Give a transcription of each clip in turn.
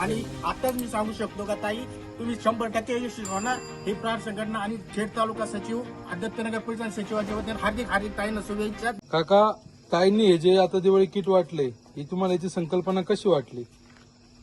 सांगू शकतो का ताई तुम्ही शंभर टक्के यशस्वी होणार. ही प्रार संघटना आणि खेड तालुका सचिव दत्तनगर परिषद सचिवाच्या वतीने हार्दिक हार्दिक ताईंना शुभेच्छा. काका ताईंनी हे जे आता दिवाळी किट वाटले ही तुम्हाला याची संकल्पना कशी वाटली?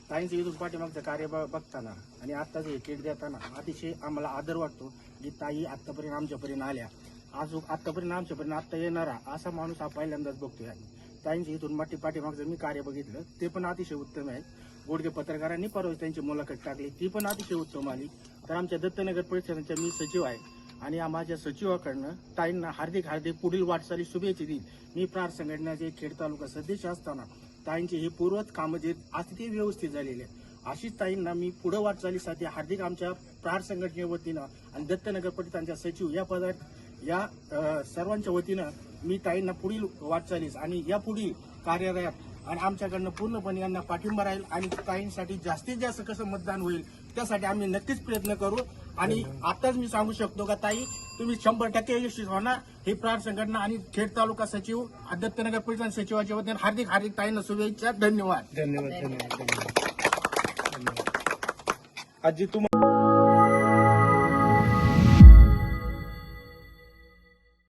ताईंचं इथून पाठीमागचं कार्य बघताना आणि आत्ताच हे किट देताना अतिशय आम्हाला आदर वाटतो की ताई आतापर्यंत आमच्यापर्यंत आल्या. आज आतापर्यंत आमच्यापर्यंत आत्ता येणारा असा माणूस हा पहिल्यांदाच बघतोय आम्ही. ताईंच्या इथून पाठी पाठीमागचं मी कार्य बघितलं ते पण अतिशय उत्तम आहे. गोडगे पत्रकारांनी परवा त्यांची मुलाखत टाकली. ती पण अतिशय उत्तम आली. तर आमच्या दत्तनगर परिषदेच्या मी सचिव आहे. आणि या माझ्या सचिवाकडनं ताईंना हार्दिक हार्दिक पुढील वाटचाली शुभेच्छा देईल मी प्रार संघटनेचे खेड तालुका सदस्य असताना ताईंची ही पूर्वच कामं जे अतिथी ते व्यवस्थित झालेले आहे अशीच ताईंना मी पुढे वाटचालीसाठी हार्दिक आमच्या प्रार संघटने वतीनं आणि दत्तनगर परिषदांच्या सचिव या पदात या सर्वांच्या वतीनं मी ताईंना पुढील वाटचालीस आणि या पुढील कार्यालयात आणि आमच्याकडनं पूर्णपणे यांना पाठिंबा राहील आणि ताईंसाठी जास्तीत जास्त कसं मतदान होईल त्यासाठी आम्ही नक्कीच प्रयत्न करू. आणि आताच मी सांगू शकतो का ताई तुम्ही शंभर टक्के यशस्वी होणार. ही प्रार संघटना आणि खेड तालुका सचिव दत्तनगर परिषद सचिवाच्या वतीने हार्दिक हार्दिक ताईंना शुभेच्छा धन्यवाद. धन्यवाद धन्यवाद धन्यवाद. आजी तुम्हाला